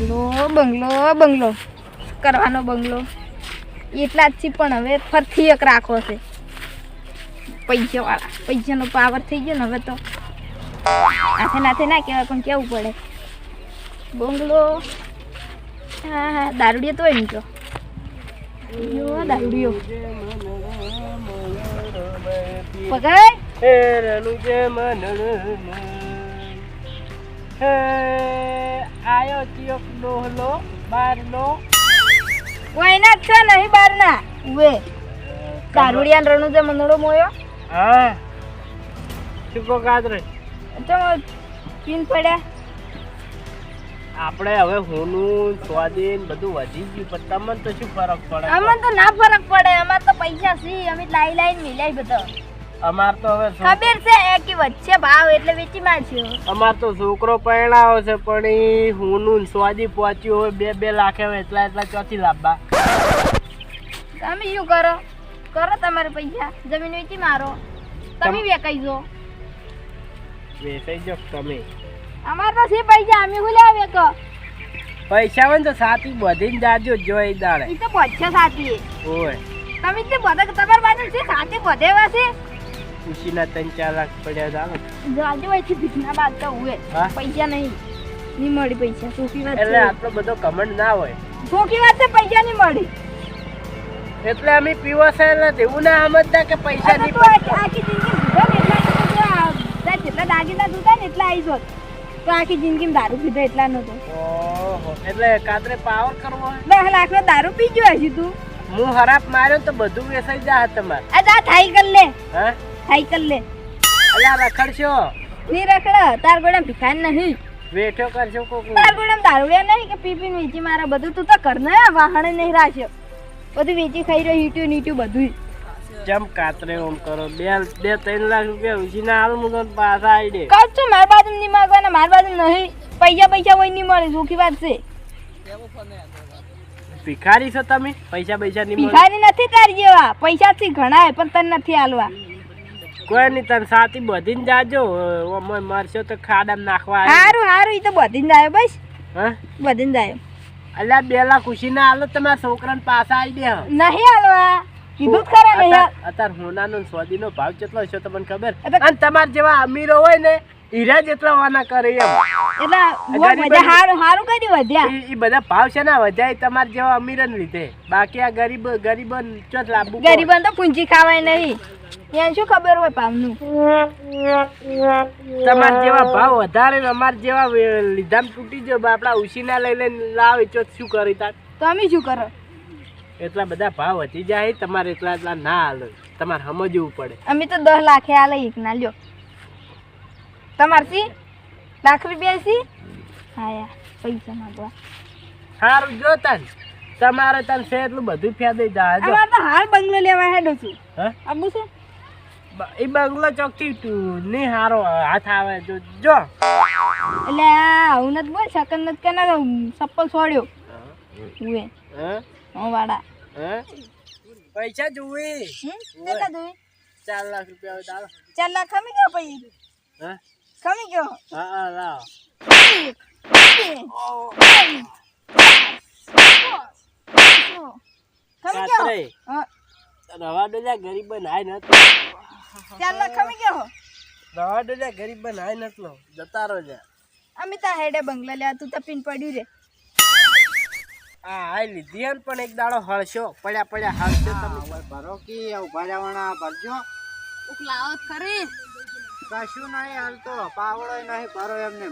બંગલો બંગલો બંગલો. કરવાનો બંગલો. એટલા જ છે પણ હવે ફરથી એક રાખો છે. પૈસાવાળા, પૈસાનો પાવર થઈ ગયો ને હવે તો. નાથે નાથે ના કહેવાય, પણ કેવું પડે. બંગલો. હા હા, દારૂડિયો તો એમ તો દારૂડિયો. પકડ આયો ચિયોક ડોહલો બારનો. કોઈના છે નહીં બારના. ઉવે. કારુડિયાન રણુ જે મંદડો મોયો? હા. ચૂકો કાદરે તો પીન પડ્યા. આપણે હવે હોનું સ્વાદીન બધું વધી ગયું પણ તમને તો શું ફરક પડે? આમાં તો ના ફરક પડે અમાર તો પૈસા સી અમે લાઈ લાઈન મિલાય બધો. અમાર તો હવે ખબર છે એ કે વચ્ચે ભાવ એટલે વેચી મારશું અમાર તો છોકરો પરણાવો છે પણ એ હોનું સ્વાદી પહોંચ્યું હોય બે બે લાખે હોય એટલા એટલા ચોથી લાભા તમે શું કરો? કરો તમારે પૈસા. જમીન વેચી મારો. તમે વેચાઈ જો વેચાઈ જો તમે? અમાર તો છે પૈસા અમે હું લેવા વેકો પૈસા હોય ને તો સાથી બધીને જાજો જોઈ દાડે. એ તો બચ્ચા સાચી ઓય. તમે તે બધા તમારી બાજુ છે સાથી બધે છે ખુશીના ત્રણ ચાર લાખ પડ્યા હતા જાજો હોય છે ભીખના બાંધતા તો હુએ. હા? પૈસા નહીં. નહીં મળી પૈસા સોખી વાત એટલે આટલો બધો કમંડ ના હોય. સોખી વાત છે પૈસા નહીં મળી. એટલે અમે પીવો છે એટલે એવું ના સમજતા કે પૈસા નહીં પડે આખી જિંદગી એટલા જેટલા દાગીના દૂધા ને એટલા આવી જોત. તો આખી જિંદગીમાં દારૂ પીધો એટલા નતો ઓહો એટલે કાતરે પાવર કરવો હોય? લાખ નો દારૂ પી ગયો હજી તું. હું હરાપ માર્યો તો બધું વેસાઈ જા તમારે. આ જા થાઈ કર લે. હા? કર લે. અલ્યા રખડશો? નહીં રખડ તાર ગોડા ભિખાન નહીં. બેઠો કરશો કોકો તાર ગોડા દારૂડિયા નહીં કે પીપી વેચી મારે બધું? તું તો કર ને વાહણ નહીં રાખ્યો. બધું વેચી ખાઈ રહ્યો હીટ્યું નીટ્યું બધું જમ કાતરે ઓમ કરો. બે બે ત્રણ લાખ રૂપિયા ઉછીના હાલ મુદો પાછા આવી દે. છું મારી બાજુ નહીં માગવાના માર બાજુ નહીં. પૈસા પૈસા હોય નહીં મળે સુખી વાત છે. ભિખારી છો તમે? પૈસા પૈસા નહીં ભિખારી નથી તારી જેવા. પૈસાથી ઘણા પણ તને નથી હાલવા કોઈ નહીં તને સાથી બધીને જાજો. અમે મરશો તો ખાડામાં નાખવા સારું સારું એ તો બધીને જાય બસ. હા? બધીને જાય. અલ્યા બેલા ખુશી ના હાલો તમારા છોકરાને પાછા આવી દે. નહીં હાલવા કીધું ખરા નહીં હાલ. અત્યાર અત્યાર હોનાનો સ્વાદીનો ભાવ કેટલો છે તમને ખબર? અને તમારા જેવા અમીરો હોય ને હીરા જેટલા વાના કરે એમ. એટલે બહુ ગરીબ મજા જ- હારું હારું કરી વધ્યા. ઈ ઈ બધા ભાવ છે ને વધ્યા તમારા જેવા અમીરને લીધે. બાકી આ ગરીબ ગરીબો ચોથ લાભ ગરીબન તો પૂંજી ખાવાય નહીં. એને શું ખબર હોય પાવનું તમાર જેવા ભાવ વધારે ને અમાર જેવા લીધા તૂટી જો આપડા ઉસીના લઈ લઈને લાવ ચોથ શું કરી તાર? તો અમે શું કરો? એટલા બધા ભાવ વધી જાય તમારે એટલા એટલા ના હાલો. તમારે સમજવું પડે. અમે તો દસ લાખે હાલે એક ના લ્યો. તમાર સી લાખ રૂપિયા સી હા યાર પૈસા માંગવા. સારું જો તન. તમારે તન છે એટલું બધું ફેદઈ જાય અમારે તો હાલ બંગલો લેવા હેડો છું. હા? આબુ છે ઈ બંગલો ચોકથી તું નહીં હારો હાથ આવે જો જો. એટલે આવું નથી બોલ શકન નથી કે ના ચપ્પલ છોડ્યો. ઉએ હા? હું? વાડા હા? પૈસા જોવે કેટલા જોઈ? ચાર લાખ રૂપિયા હોય તો ચાર લાખ ખમી ગયો પછી? હા? ખમી ગયો? હા હા લાવ. ખમી ગયો? હા, રવા ડોલ્યા ગરીબ બનાય નત ચાર લાખ ખમી ગયો દવા ડોલ્યા ગરીબ બનાય નતલો જતા રહો જા અમે તા હેડે બંગલા લેવા તું તપીન પીન પડ્યું રે. આ હાય લીધી હે ને પણ એક દાડો હળશો. પડ્યા પડ્યા હળશો તમે. ભરો કે ઊભા રહેવાના ભરજો. ઉકલાવો ખરી. કશું નહીં હાલતો પાવડો નહીં ભરો એમને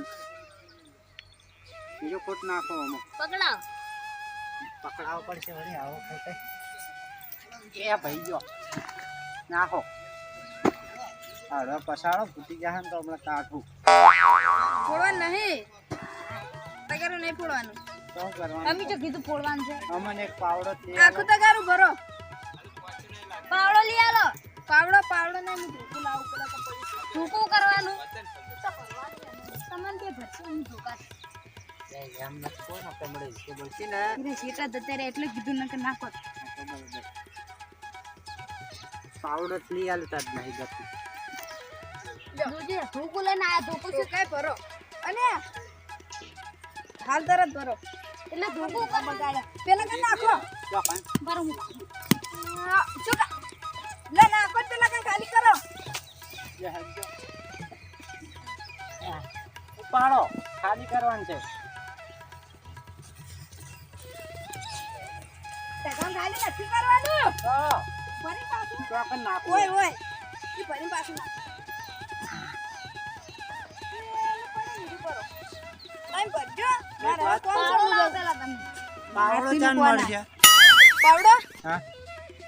બીજો કોટ નાખો આમાં પકડાવ. પકડાવો પડશે વળી આવો કઈ કઈ એ ભાઈ જો નાખો. હાડો પસાડો ફૂટી જશે ને તો હમણાં કાઢું. ફોડવાનું નહીં. તગારું નહીં ફોડવાનું. તો કરવાનું? અમે જો કીધું ફોડવાનું છે. અમને એક પાવડો જ લઈ આખું તગારું ભરો. પાવડો લઈ આલો. પાવડો પાવડો નહીં હું લાવું પેલા કરવાનું તમને કે ભરશે હું ધોકા એમ નથી કોનો કમળે તો ને રે દત્યારે એટલે કીધું ન કે નાખો. પાવડર પાવડો લઈ આલું તાર નહીં ગતું જોજે ધોકું લઈને આયા ધોકું છે. કઈ ભરો. અને હાલ તરત ભરો. એટલે ધોકો કો બગાડે પેલા કઈ નાખો. ભરો હું. શું લે નાખો પેલા કે ખાલી કરો. ઉપાડો. ખાલી કરવાનું છે. ખાલી નથી કરવાનું. ફરી પાછું. ઓય ઓય. ફરી પાછું નાખ. મારે પેલા તમે. પાવડો ચાન મૂકવાના. પાવડો હા.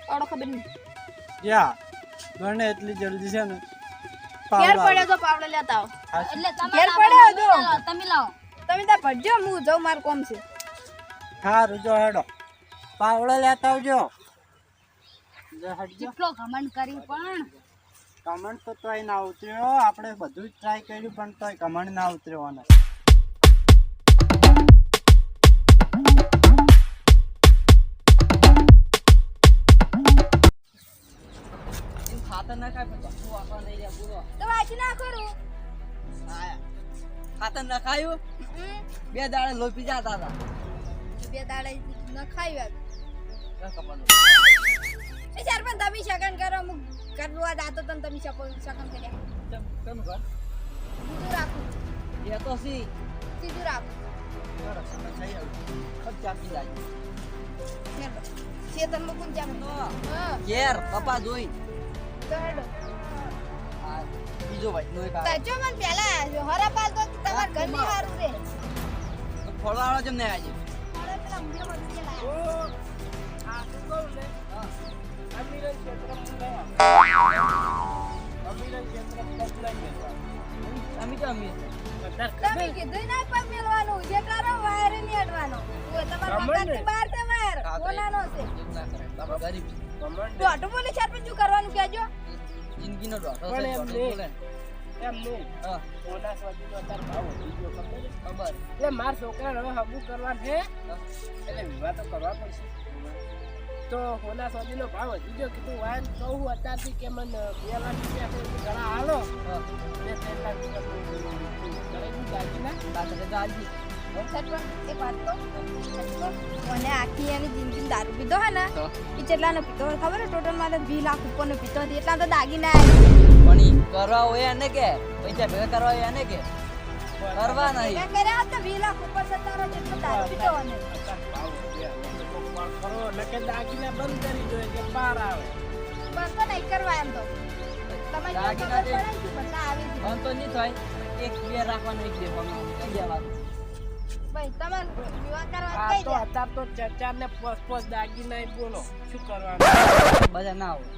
પાવડો ખબર નહીં. યા બને એટલી જલ્દી છે ને. ઘેર પડ્યો તો પાવડો લેતા આવો. એટલે તમે ઘેર પડ્યો જો તમે લાવો તમે ત્યાં ભરજો હું જાઉં મારું કોમ છે. સારું જો હેડો. પાવડો લેતા આવજો. જો ઘમંડ કરી પણ. કમંડ તો તોય ના ઉતર્યો આપણે બધું જ ટ્રાય કર્યું પણ તોય કમંડ ના ઉતર્યો અને ખાતર ના ખાય પણ આપવા નહીં રહ્યા પૂરો તો વાંચી ના કરું ખાતર નખાયું ખાયું બે દાડે લોપી જતા હતા બે દાડે ન ખાઈ વાત એ ચાર પણ તમે શકન કરો હું. કરવા દાતો તને તમે શકન કર્યા કેમ કર સીધું રાખું એ તો સી સીધું રાખું ચેતન મૂકું ચાલો હા. ઘેર પપ્પા જોઈ. બીજો ભાઈ નો એક તો જો મને પહેલા હરા પાલ તો તમાર ઘરની હારું રે ફળવાળો જેમ ને આજે હવે પેલા મુંડે મળી ગયા આ શું કહું ને અમીરન ક્ષેત્ર અમીરન ક્ષેત્ર અમી તો અમીર. તમે કીધું ના પગ મેલવાનું જે કરો વાયરની અડવાનો તમાર બહાર કોનાનો છે. ગરીબ દોઢો બોલે ચાર પંચું કરવાનું કહેજો? જિંદગીનો ડોટો પણ એમ નહીં. બોલે એમ નહીં. હા. ઓલા સ્વાદીનો અત્યારે ભાવ વધી ગયો ખબર? ખબર. એટલે માર છોકરાને હવે હગું કરવાનું છે. એટલે વિવાહ તો કરવા પડશે. તો હોના સ્વાદીનો ભાવ વધી ગયો કીધું વાયન કહું અત્યારથી કે મને બે લાખ રૂપિયા છે ઘણા હાલો. હા. બે ત્રણ લાખ રૂપિયા દાગીના આજી સટવણ એક વાત મને આખી એની જિંદગી દારૂ પીધો હે ને તો એ કેટલાનો પીતો હોય ખબર ટોટલ મારે વીસ લાખ ઉપરનો પીધો હતી. એટલા તો દાગી ના પણ ઈ કરવા હોય એને કે? પૈસા ભેગા કરવા હોય એને કે? કરવા નહીં. કર્યા તો વીસ લાખ ઉપર સત્તારો જેટલો દારૂ પીતો હોય ને. અત્યારે ભાવ વધ્યા. હવે તો કોક કરો નકે દાગીના બંધ કરી જોઈએ કે બહાર આવે બસ તો નહીં કરવા એમ તો. તમે ખબર પડે કે બધા આવી બંધ તો નહીં થાય. એક બે રાખવાનું એક દેવાનું. કઈ દેવાનું? ભાઈ તમારે વિવાહ કરવા આ કઈ તો દે અત્યારે તો ચાર ચાર ને પોસ પોસ બોલો શું કરવાનું? બધા ના હોય.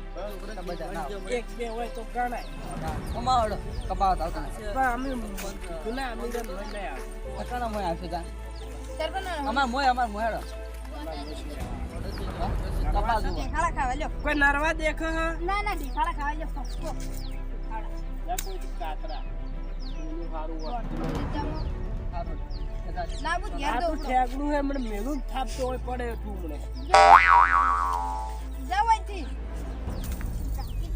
બધા ના હોય. એક બે હોય તો ગણાય. કમાવડો કપાવત આવતો પણ અમે જૂના આવે. મોય આવશે તા સરપંચ અમાર મોય અમાર મોયડો ખાવા લ્યો. કોઈ નરવા દેખો હા? ના ના ઢેખાડા ખાવા લ્યો. ફક્ત જા કોઈ કાતરા. સારું હોય. ના ઘેર આ તો ઠેકડું હે મને મેલું થાપતો હોય પડે એટલું મને. જાવ અહીંથી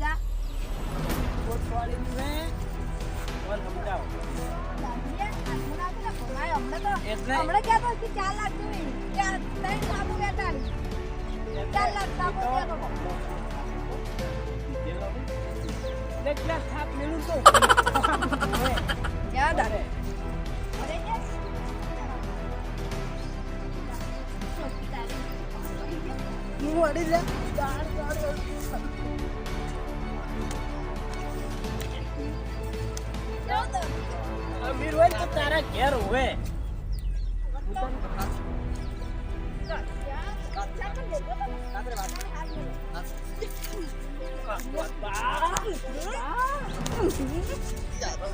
જા. કોટવાળીનું હે કોણ સમજાવો? હમણાં ક્યાં કે ચાર લાખ જોઈ. ચાર ત્રણ લાખ સાબુ વેચો. એટલે થાપ મેલું તો? ક્યાં દાડે? અરે હું અડી જા. દાડ, દાડ, દાડ. જાઓ તો. અમીર હોય ને તો તારા ઘેર હોય ચાલ, ચાલ, ચાલ, ચાલ, લેજો તમે.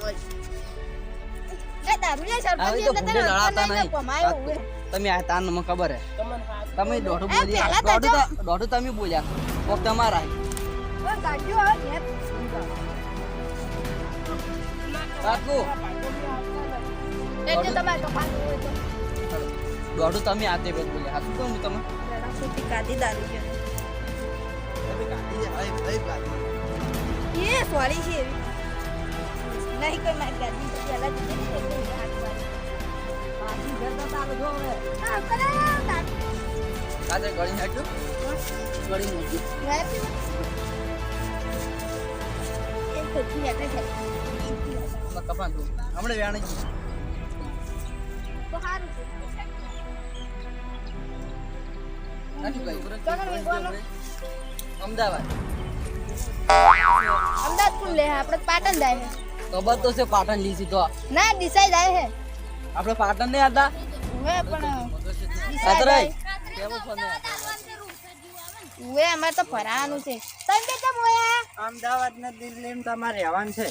એ દારૂ લે સરપંચ એટલે તને લડાતા નહીં. તમે આ તાન મને ખબર હે. તમે દોઢું એ બોલ્યા. દોઢું દોઢું તમે બોલ્યા. કોક તમારા. દોઢું તમે આ તે બોલ્યા. હાચું કહું તમે કાઢી દારૂ છે. એ સોરી છે. નહીં કોઈ મારી ગાડી તો પહેલા જ પાછી ઘર તો એટલે જો મારી. હા, કરે કાજે ગળી નાખ્યું? ગળી મૂકી. ગયા પીવું? એક પછી એટલે છે. કપાન તું હમણાં વ્યાણી તો સારું છે. નથી ભાઈ બરોબર ચાલો ને, બોલો. અમદાવાદ. અમદાવાદ કોણ લે? આપણે પાટણ જાય ખબર તો છે પાટણ લીધી તો ના દિશા જાય છે આપણે પાટણ ને હતા હવે પણ દિશાય કેવો છો ને? હવે અમારે તો ફરાવાનું છે. તમે બે કેમ હોયા અમદાવાદ ને દિલ્હી તમારે રહેવાનું છે.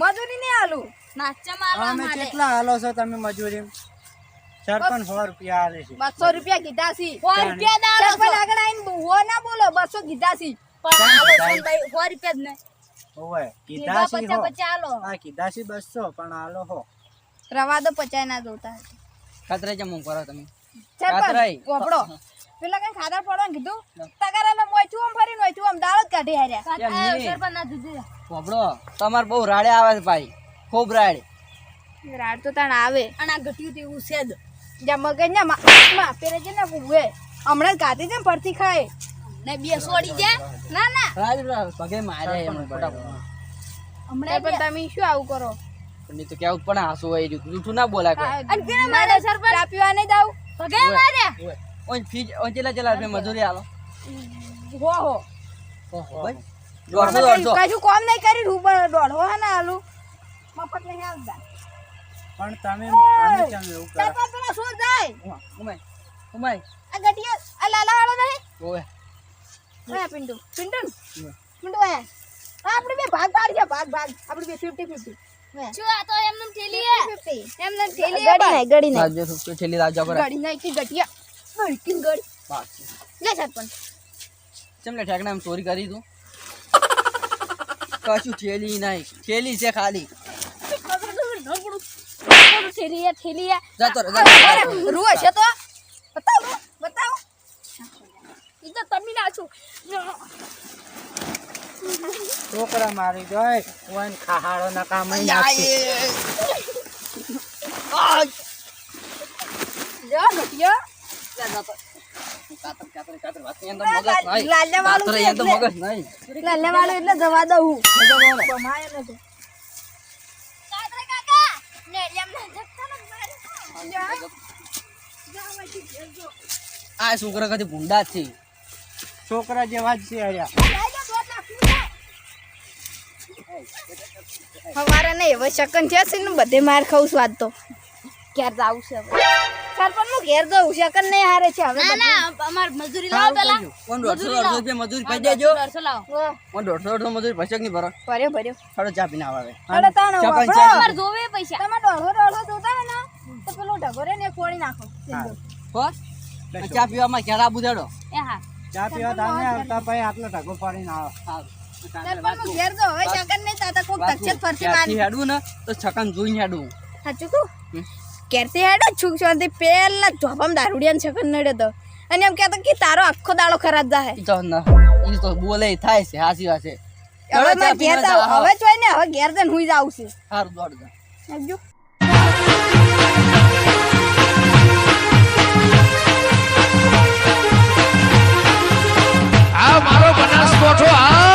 મજૂરી નહીં આલું? અમે કેટલા હાલો છો તમે મજૂરી? સરપંચ સો રૂપિયા આલે છે. બસો રૂપિયા કીધા છે. સો રૂપિયા સરપંચ આગળ આવીને હો ના બોલો બસો કીધા છી. ઓવે કીધા છે હો? હા કીધા છે બસો પણ આલો હો. રવા દો પચાય ના જોતા કતરે કેમ કરો તમે. કતરાઈ કોપડો પેલા કઈ ખાધા પડવાનું કીધું? તગારાને મોયથું આમ ફરીને મોયથું આમ દાળ જ કાઢી હાર્યા. સરપંચ ના દીધી કોપડો તમાર બહુ રાડે આવે છે ભાઈ. ખૂબ રાડે. રાડ તો તાણ આવે. અને આ ઘટ્યું તેવું છે જ. જ્યાં મગજ ના માં પેરે છે ને ઉવે હમણાં જ ગાતી છે ને ફરતી ખાય ને બે સોડી જા ના ના. રાજ પગે મારે એમ ફટાફટ હમણાં પણ તમે શું આવું કરો? પણ તો કેવું પણ હાસુ હોય રહ્યું. જૂઠું ના બોલા કોઈ. અને કેને મારે સરપંચ ચા પીવા નહીં જાવ પગે મારે? ઓય, ફી ઓય ચેલા ચેલા રૂપિયા મજૂરી આલો હો હો. હો ભાઈ. દોઢસો દોઢસો કશું કોમ નહીં કરી ઉપર દોઢો હે ને આલુ મફત નહીં આવતા પણ તમે અમે કેમ એવું કરો? પેલા શું જાય ઉમા, ઉમાય ઉમાય. આ ગટિયા આ લાલા વાળો નહીં? ઓય. ઓય પિન્ટુ. પિન્ટુ પિન્ટુ ઓય. આ આપણે બે ભાગ પાડી છે ભાગ ભાગ. આપણે બે 50 50 શું આ તો એમને ઠેલી હે. 50 એમને ઠેલી ગડી નહીં ગડી નહીં રાજ્ય સુખ ઠેલી રાજા પર ગડી નહીં કે ગટિયા ગડી ગડી લે સરપંચ ચમલે ઠેકણા એમ ચોરી કરી તું? કશું ઠેલી નહીં. ઠેલી છે ખાલી. ઠેલી ઠેલી હે. જતો રે, જતો રે, છે તો. બતાવો. તો તમે ના છો. છોકરા મારી જાય વન ખાહાડો ના કામ આ છોકરા કદી ભૂંડા છે. છોકરા જેવા જ છે અર્યા અમારે નહીં હવે શકન થયા છે ને બધે માર ખાવું સ્વાદ તો. ક્યારે જાવું છે હવે? સરપંચનું ઘેર જવું શકન નહીં હારે છે હવે ના ના અમાર મજૂરી લાવો પેલા. કોણ દોઢસો દોઢસો રૂપિયા મજૂરી પાઈ દેજો. દોઢસો લાવો. કોણ દોઢસો દોઢસો મજૂરી પૈસા નહીં ભરો? ભર્યો ભર્યો. થોડો ચા પીને આવે અરે તાણ ચા વાપરો. પૈસા તમારે જોવે પૈસા. તમે દોઢો દોઢો જોતા હોય ને તો પેલો ઢગો ને એ નાખો. હો. ચા પીવામાં ઘેર આબુ દેડો એ હા. ચા પીવા તમે આવતા ભાઈ આટલો ઢગો પાડીને આવો. સરપંચ ઘેર જો હવે શકન નહીં તાતા કોક તક્ષત ફરતી મારી. હેડવું ને તો છકન જોઈને હેડવું. સાચું કહું? ઘેરથી હેડો છુક શાંતિ પેલા જોબમ દારૂડિયાને શકન નડે તો અને એમ કહેતો કે તારો આખો દાડો ખરાબ જાહે. ઈ તો બોલે થાય છે હાસી હવે મારે ઘેર હવે ને ઘેર જઈને છે. સારું દોડ જા મારો બનાસકોઠો આ